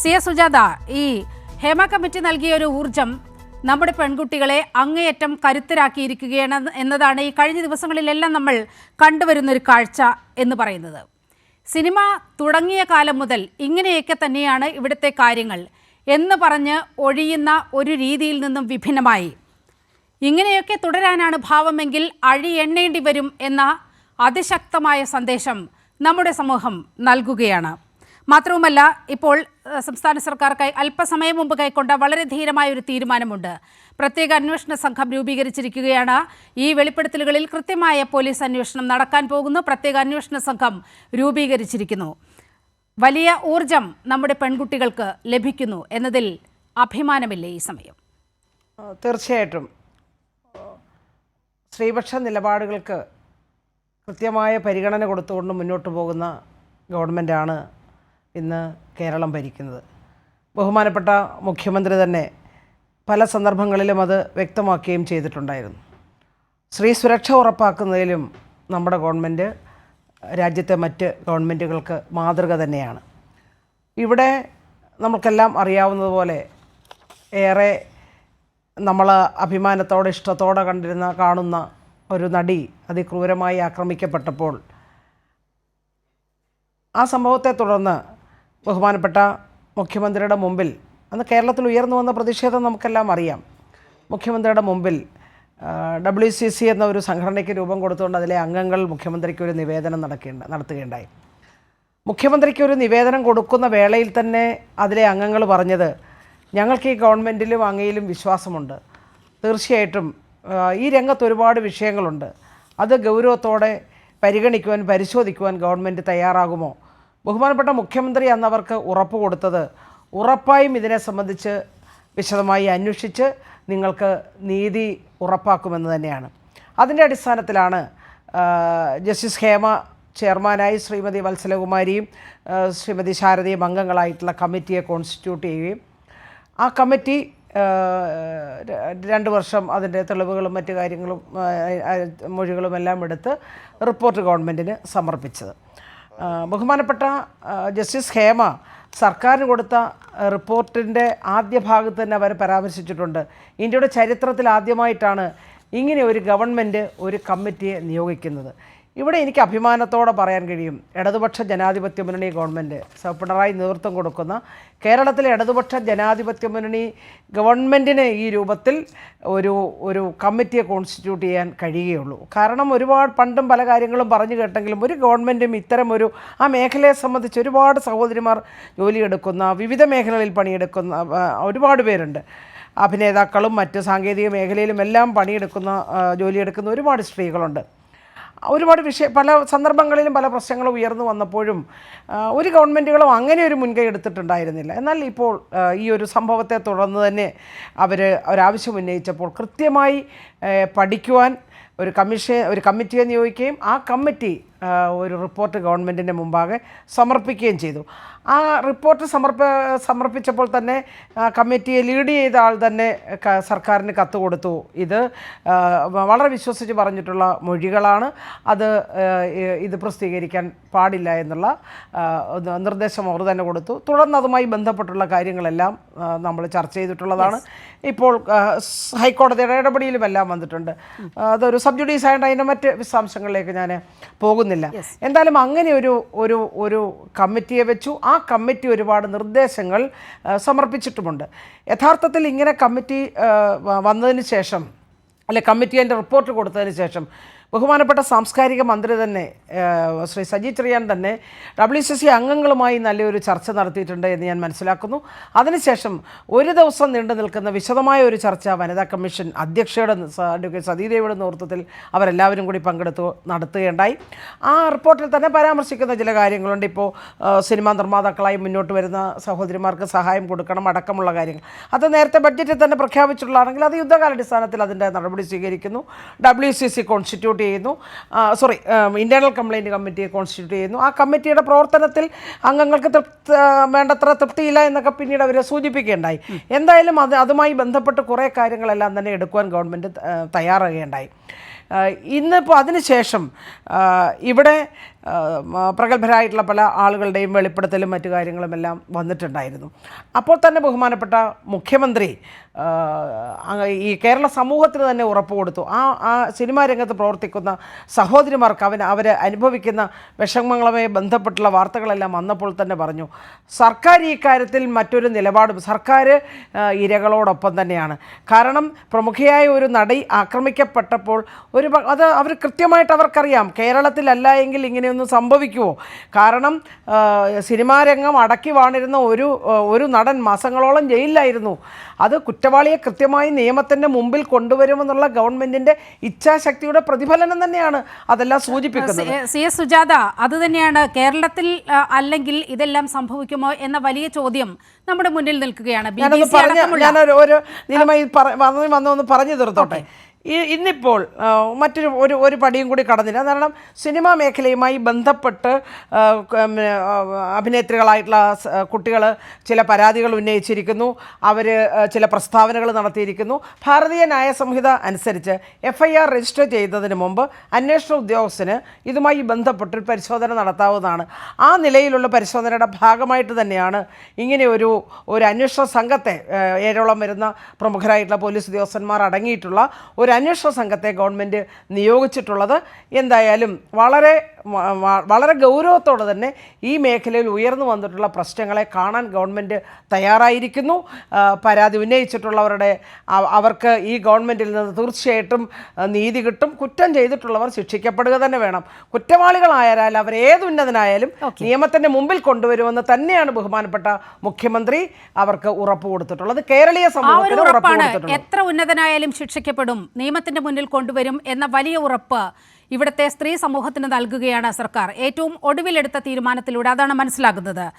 C S Sujatha ഈ Hema committee നൽകിയ ഒരു ഊർജം നമ്മുടെ പെൺകുട്ടികളെ അങ്ങേയറ്റം കരുത്തരാക്കിയിരിക്കുകയാണ് എന്നതാണ് ഈ കഴിഞ്ഞ ദിവസങ്ങളിലെല്ലാം നമ്മൾ കണ്ടുവരുന്ന ഒരു കാഴ്ച എന്ന് പറയുന്നത്. സിനിമ തുടങ്ങിയ കാലം മുതൽ ഇങ്ങനെയൊക്കെ തന്നെയാണ് ഇവിടുത്തെ കാര്യങ്ങൾ എന്ന് പറഞ്ഞ് ഒഴിയുന്ന ഒരു രീതിയിൽ നിന്നും വിഭിന്നമായി. ഇങ്ങനെയൊക്കെ തുടരാനാണ് ഭാവമെങ്കിൽ അഴി എണ്ണേണ്ടി വരും എന്ന അതിശക്തമായ സന്ദേശം നമ്മുടെ സമൂഹം നൽകുകയാണ്. മാത്രവുമല്ല ഇപ്പോൾ സംസ്ഥാന സർക്കാർ കൈ അല്പസമയം മുമ്പ് കൈക്കൊണ്ട വളരെ ധീരമായ ഒരു തീരുമാനമുണ്ട്. പ്രത്യേക അന്വേഷണ സംഘം രൂപീകരിച്ചിരിക്കുകയാണ്. ഈ വെളിപ്പെടുത്തലുകളിൽ കൃത്യമായ പോലീസ് അന്വേഷണം നടക്കാൻ പോകുന്നു. പ്രത്യേക അന്വേഷണ സംഘം രൂപീകരിച്ചിരിക്കുന്നു. വലിയ ഊർജം നമ്മുടെ പെൺകുട്ടികൾക്ക് ലഭിക്കുന്നു എന്നതിൽ അഭിമാനമില്ലേ ഈ സമയം? തീർച്ചയായിട്ടും. സ്ത്രീപക്ഷ നിലപാടുകൾക്ക് കൃത്യമായ പരിഗണന കൊടുത്തുകൊണ്ട് മുന്നോട്ട് പോകുന്ന ഗവൺമെന്റാണ് ഇന്ന് കേരളം ഭരിക്കുന്നത്. ബഹുമാനപ്പെട്ട മുഖ്യമന്ത്രി തന്നെ പല സന്ദർഭങ്ങളിലും അത് വ്യക്തമാക്കുകയും ചെയ്തിട്ടുണ്ടായിരുന്നു. സ്ത്രീ സുരക്ഷ ഉറപ്പാക്കുന്നതിലും നമ്മുടെ ഗവൺമെന്റ് രാജ്യത്തെ മറ്റ് ഗവൺമെന്റുകൾക്ക് മാതൃക തന്നെയാണ്. ഇവിടെ നമുക്കെല്ലാം അറിയാവുന്നതുപോലെ ഏറെ നമ്മൾ അഭിമാനത്തോടെ ഇഷ്ടത്തോടെ കണ്ടിരുന്ന കാണുന്ന ഒരു നടി അതിക്രൂരമായി ആക്രമിക്കപ്പെട്ടപ്പോൾ ആ സംഭവത്തെ തുടർന്ന് ബഹുമാനപ്പെട്ട മുഖ്യമന്ത്രിയുടെ മുമ്പിൽ അന്ന് കേരളത്തിൽ ഉയർന്നു വന്ന പ്രതിഷേധം നമുക്കെല്ലാം അറിയാം. മുഖ്യമന്ത്രിയുടെ മുമ്പിൽ ഡബ്ല്യു സി സി എന്ന ഒരു സംഘടനയ്ക്ക് രൂപം കൊടുത്തുകൊണ്ട് അതിലെ അംഗങ്ങൾ മുഖ്യമന്ത്രിക്ക് ഒരു നിവേദനം നടക്കേണ്ട നടത്തുകയുണ്ടായി. മുഖ്യമന്ത്രിക്ക് ഒരു നിവേദനം കൊടുക്കുന്ന വേളയിൽ തന്നെ അതിലെ അംഗങ്ങൾ പറഞ്ഞത് ഞങ്ങൾക്ക് ഈ ഗവൺമെന്റിലും അങ്ങയിലും വിശ്വാസമുണ്ട്. തീർച്ചയായിട്ടും ഈ രംഗത്ത് ഒരുപാട് വിഷയങ്ങളുണ്ട്. അത് ഗൗരവത്തോടെ പരിഗണിക്കുവാൻ പരിശോധിക്കുവാൻ ഗവൺമെന്റ് തയ്യാറാകുമോ? ബഹുമാനപ്പെട്ട മുഖ്യമന്ത്രി അന്നവർക്ക് ഉറപ്പ് കൊടുത്തത് ഉറപ്പായും ഇതിനെ സംബന്ധിച്ച് വിശദമായി അന്വേഷിച്ച് നിങ്ങൾക്ക് നീതി ഉറപ്പാക്കുമെന്ന് തന്നെയാണ്. അതിന്റെ അടിസ്ഥാനത്തിലാണ് ജസ്റ്റിസ് ഹേമ ചെയർമാനായി ശ്രീമതി വത്സലകുമാരിയും ശ്രീമതി ശാരദയും അംഗങ്ങളായിട്ടുള്ള കമ്മിറ്റിയെ കോൺസ്റ്റിറ്റ്യൂട്ട് ചെയ്യുകയും ആ കമ്മിറ്റി രണ്ട് വർഷം അതിന്റെ തെളിവുകളും മറ്റു കാര്യങ്ങളും എല്ലാം എടുത്ത് റിപ്പോർട്ട് ഗവൺമെന്റിന് സമർപ്പിച്ചത്. ബഹുമാനപ്പെട്ട ജസ്റ്റിസ് ഹേമ സർക്കാരിന് കൊടുത്ത റിപ്പോർട്ടിന്റെ ആദ്യ ഭാഗത്ത് തന്നെ അവർ പരാമർശിച്ചിട്ടുണ്ട്. ഇന്ത്യയുടെ ചരിത്രത്തിൽ ആദ്യമായിട്ടാണ് ഇങ്ങനെ ഒരു ഗവൺമെന്റ് ഒരു കമ്മിറ്റിയെ നിയോഗിക്കുന്നത്. ഇവിടെ എനിക്ക് അഭിമാനത്തോടെ പറയാൻ കഴിയും. ഇടതുപക്ഷ ജനാധിപത്യ മുന്നണി ഗവൺമെന്റ് പിണറായി നേതൃത്വം കൊടുക്കുന്ന കേരളത്തിലെ ഇടതുപക്ഷ ജനാധിപത്യ മുന്നണി ഗവൺമെന്റിന് ഈ രൂപത്തിൽ ഒരു ഒരു കമ്മിറ്റിയെ കോൺസ്റ്റിറ്റ്യൂട്ട് ചെയ്യാൻ കഴിയുകയുള്ളൂ. കാരണം ഒരുപാട് പണ്ടും പല കാര്യങ്ങളും പറഞ്ഞു കേട്ടെങ്കിലും ഒരു ഗവൺമെന്റും ഇത്തരം ഒരു ആ മേഖലയെ സംബന്ധിച്ച് ഒരുപാട് സഹോദരിമാർ ജോലിയെടുക്കുന്ന വിവിധ മേഖലകളിൽ പണിയെടുക്കുന്ന ഒരുപാട് പേരുണ്ട്. അഭിനേതാക്കളും മറ്റ് സാങ്കേതിക മേഖലയിലും എല്ലാം പണിയെടുക്കുന്ന ജോലിയെടുക്കുന്ന ഒരുപാട് സ്ത്രീകളുണ്ട്. ഒരുപാട് വിഷയ പല സന്ദർഭങ്ങളിലും പല പ്രശ്നങ്ങളും ഉയർന്നു വന്നപ്പോഴും ഒരു ഗവൺമെന്റുകളും അങ്ങനെ ഒരു മുൻകൈ എടുത്തിട്ടുണ്ടായിരുന്നില്ല. എന്നാൽ ഇപ്പോൾ ഈ ഒരു സംഭവത്തെ തുടർന്ന് തന്നെ അവർ ഒരാവശ്യം ഉന്നയിച്ചപ്പോൾ കൃത്യമായി പഠിക്കുവാൻ ഒരു കമ്മീഷൻ ഒരു കമ്മിറ്റിയെ നിയോഗിക്കുകയും ആ കമ്മിറ്റി ഒരു റിപ്പോർട്ട് ഗവൺമെന്റിന്റെ മുമ്പാകെ സമർപ്പിക്കുകയും ചെയ്തു. ആ റിപ്പോർട്ട് സമർപ്പ സമർപ്പിച്ചപ്പോൾ തന്നെ കമ്മിറ്റിയെ ലീഡ് ചെയ്ത ആൾ തന്നെ സർക്കാരിന് കത്ത് കൊടുത്തു. ഇത് വളരെ വിശ്വസിച്ച് പറഞ്ഞിട്ടുള്ള മൊഴികളാണ്. അത് ഇത് പ്രസിദ്ധീകരിക്കാൻ പാടില്ല എന്നുള്ള നിർദ്ദേശം അവർ തന്നെ കൊടുത്തു. തുടർന്ന് അതുമായി ബന്ധപ്പെട്ടുള്ള കാര്യങ്ങളെല്ലാം നമ്മൾ ചർച്ച ചെയ്തിട്ടുള്ളതാണ്. ഇപ്പോൾ ഹൈക്കോടതിയുടെ ഇടപെടലിലും എല്ലാം ഇടപെടലിലുമെല്ലാം വന്നിട്ടുണ്ട് അതൊരു സബ്ജുഡീസ് ആയതുകൊണ്ട് അതിന്റെ മറ്റ് വിശദാംശങ്ങളിലേക്ക് ഞാൻ പോകുന്നില്ല എന്തായാലും അങ്ങനെ ഒരു ഒരു ഒരു കമ്മിറ്റിയെ വെച്ചു. ആ കമ്മിറ്റി ഒരുപാട് നിർദ്ദേശങ്ങൾ സമർപ്പിച്ചിട്ടുമുണ്ട്. യഥാർത്ഥത്തിൽ ഇങ്ങനെ കമ്മിറ്റി വന്നതിന് ശേഷം അല്ലെ കമ്മിറ്റി അതിന്റെ റിപ്പോർട്ട് കൊടുത്തതിന് ശേഷം ബഹുമാനപ്പെട്ട സാംസ്കാരിക മന്ത്രി തന്നെ ശ്രീ സജി ചെറിയാൻ തന്നെ ഡബ്ല്യു സി സി അംഗങ്ങളുമായി നല്ലൊരു ചർച്ച നടത്തിയിട്ടുണ്ട് എന്ന് ഞാൻ മനസ്സിലാക്കുന്നു. അതിനുശേഷം ഒരു ദിവസം നീണ്ടു നിൽക്കുന്ന വിശദമായ ഒരു ചർച്ച വനിതാ കമ്മീഷൻ അധ്യക്ഷയുടെ അഡ്വക്കേറ്റ് സതീദേവിയുടെ നേതൃത്വത്തിൽ അവരെല്ലാവരും കൂടി പങ്കെടുത്തു നടത്തുകയുണ്ടായി. ആ റിപ്പോർട്ടിൽ തന്നെ പരാമർശിക്കുന്ന ചില കാര്യങ്ങളുണ്ട്. ഇപ്പോൾ സിനിമാ നിർമ്മാതാക്കളായി മുന്നോട്ട് വരുന്ന സഹോദരിമാർക്ക് സഹായം കൊടുക്കണം അടക്കമുള്ള കാര്യങ്ങൾ. അത് നേരത്തെ ബഡ്ജറ്റിൽ തന്നെ പ്രഖ്യാപിച്ചിട്ടുള്ളതാണെങ്കിൽ അത് യുദ്ധകാലാടിസ്ഥാനത്തിൽ അതിന്റെ നടപടി സ്വീകരിക്കുന്നു. ഡബ്ല്യു സി സി കോൺസ്റ്റിറ്റ്യൂട്ട് ചെയ്യുന്നു. സോറി ഇന്റേർണൽ കംപ്ലയിന്റ് കമ്മിറ്റിയെ കോൺസ്റ്റിറ്റ്യൂട്ട് ചെയ്യുന്നു. ആ കമ്മിറ്റിയുടെ പ്രവർത്തനത്തിൽ അംഗങ്ങൾക്ക് തൃപ്തി വേണ്ടത്ര തൃപ്തിയില്ല എന്നൊക്കെ പിന്നീട് അവർ സൂചിപ്പിക്കുകയുണ്ടായി. എന്തായാലും അത് അതുമായി ബന്ധപ്പെട്ട് കുറേ കാര്യങ്ങളെല്ലാം തന്നെ എടുക്കുവാൻ ഗവൺമെന്റ് തയ്യാറാകുകയുണ്ടായി. ഇന്നിപ്പോൾ അതിനുശേഷം ഇവിടെ പ്രഗത്ഭരായിട്ടുള്ള പല ആളുകളുടെയും വെളിപ്പെടുത്തലും മറ്റു കാര്യങ്ങളുമെല്ലാം വന്നിട്ടുണ്ടായിരുന്നു. അപ്പോൾ തന്നെ ബഹുമാനപ്പെട്ട മുഖ്യമന്ത്രി ഈ കേരള സമൂഹത്തിന് തന്നെ ഉറപ്പ് കൊടുത്തു. ആ ആ സിനിമാ രംഗത്ത് പ്രവർത്തിക്കുന്ന സഹോദരിമാർക്ക് അവൻ അവർ അനുഭവിക്കുന്ന വിഷമങ്ങളുമായി ബന്ധപ്പെട്ടുള്ള വാർത്തകളെല്ലാം വന്നപ്പോൾ തന്നെ പറഞ്ഞു സർക്കാർ ഈ കാര്യത്തിൽ മറ്റൊരു നിലപാടും സർക്കാർ ഇരകളോടൊപ്പം തന്നെയാണ്. കാരണം പ്രമുഖയായ ഒരു നടി ആക്രമിക്കപ്പെട്ടപ്പോൾ ഒരു അത് അവർ കൃത്യമായിട്ട് അവർക്കറിയാം. കേരളത്തിലല്ല എങ്കിൽ ഇങ്ങനെയൊന്നും സംഭവിക്കുമോ കാരണം സിനിമാ രംഗം അടക്കി വാണിരുന്ന ഒരു ഒരു നടൻ മാസങ്ങളോളം ജയിലിലായിരുന്നു. അത് കുറ്റവാളിയെ കൃത്യമായി നിയമത്തിന്റെ മുമ്പിൽ കൊണ്ടുവരുമെന്നുള്ള ഗവൺമെന്റിന്റെ ഇച്ഛാശക്തിയുടെ പ്രതിഫലനം തന്നെയാണ് അതെല്ലാം സൂചിപ്പിക്കുന്നത്. സി- എസ് സുജാത അത് തന്നെയാണ് കേരളത്തിൽ അല്ലെങ്കിൽ ഇതെല്ലാം സംഭവിക്കുമോ എന്ന വലിയ ചോദ്യം നമ്മുടെ മുന്നിൽ നിൽക്കുകയാണ്. ഞാനൊന്ന് പറഞ്ഞു ഞാനൊരു ഒരു നിലമായി വന്ന് വന്ന് ഒന്ന് പറഞ്ഞു തീർത്തോട്ടെ. ഇന്നിപ്പോൾ മറ്റൊരു ഒരു ഒരു പടിയും കൂടി കടന്നില്ല. കാരണം സിനിമാ മേഖലയുമായി ബന്ധപ്പെട്ട് അഭിനേത്രികളായിട്ടുള്ള കുട്ടികൾ ചില പരാതികൾ ഉന്നയിച്ചിരിക്കുന്നു. അവർ ചില പ്രസ്താവനകൾ നടത്തിയിരിക്കുന്നു. ഭാരതീയ ന്യായ സംഹിത അനുസരിച്ച് എഫ് ഐ ആർ രജിസ്റ്റർ ചെയ്യുന്നതിന് മുമ്പ് അന്വേഷണ ഉദ്യോഗസ്ഥന് ഇതുമായി ബന്ധപ്പെട്ടൊരു പരിശോധന നടത്താവുന്നതാണ്. ആ നിലയിലുള്ള പരിശോധനയുടെ ഭാഗമായിട്ട് തന്നെയാണ് ഇങ്ങനെ ഒരു ഒരു അന്വേഷണ സംഘത്തെ ഏഴോളം വരുന്ന പ്രമുഖരായിട്ടുള്ള പോലീസ് ഉദ്യോഗസ്ഥന്മാർ അടങ്ങിയിട്ടുള്ള ഒരു അന്വേഷണ സംഘത്തെ ഗവൺമെന്റ് നിയോഗിച്ചിട്ടുള്ളത്. എന്തായാലും വളരെ വളരെ ഗൗരവത്തോടെ തന്നെ ഈ മേഖലയിൽ ഉയർന്നു വന്നിട്ടുള്ള പ്രശ്നങ്ങളെ കാണാൻ ഗവൺമെന്റ് തയ്യാറായിരിക്കുന്നു. പരാതി ഉന്നയിച്ചിട്ടുള്ളവരുടെ അവർക്ക് ഈ ഗവൺമെന്റിൽ നിന്ന് തീർച്ചയായിട്ടും നീതി കിട്ടും. കുറ്റം ചെയ്തിട്ടുള്ളവർ ശിക്ഷിക്കപ്പെടുക തന്നെ വേണം. കുറ്റവാളികളായാൽ അവർ ഏത് ഉന്നതനായാലും നിയമത്തിന്റെ മുമ്പിൽ കൊണ്ടുവരുമെന്ന് തന്നെയാണ് ബഹുമാനപ്പെട്ട മുഖ്യമന്ത്രി അവർക്ക് ഉറപ്പ് കൊടുത്തിട്ടുള്ളത്. കേരളീയ സമൂഹത്തിന് ഉറപ്പാണ്. എത്ര ഉന്നതനായാലും ശിക്ഷിക്കപ്പെടും. നിയമത്തിന്റെ മുന്നിൽ കൊണ്ടുവരും എന്ന വലിയ ഉറപ്പ് ഇവിടുത്തെ സ്ത്രീ സമൂഹത്തിന് നൽകുകയാണ് സർക്കാർ. ഏറ്റവും ഒടുവിലെടുത്ത തീരുമാനത്തിലൂടെ അതാണ് മനസ്സിലാകുന്നത്.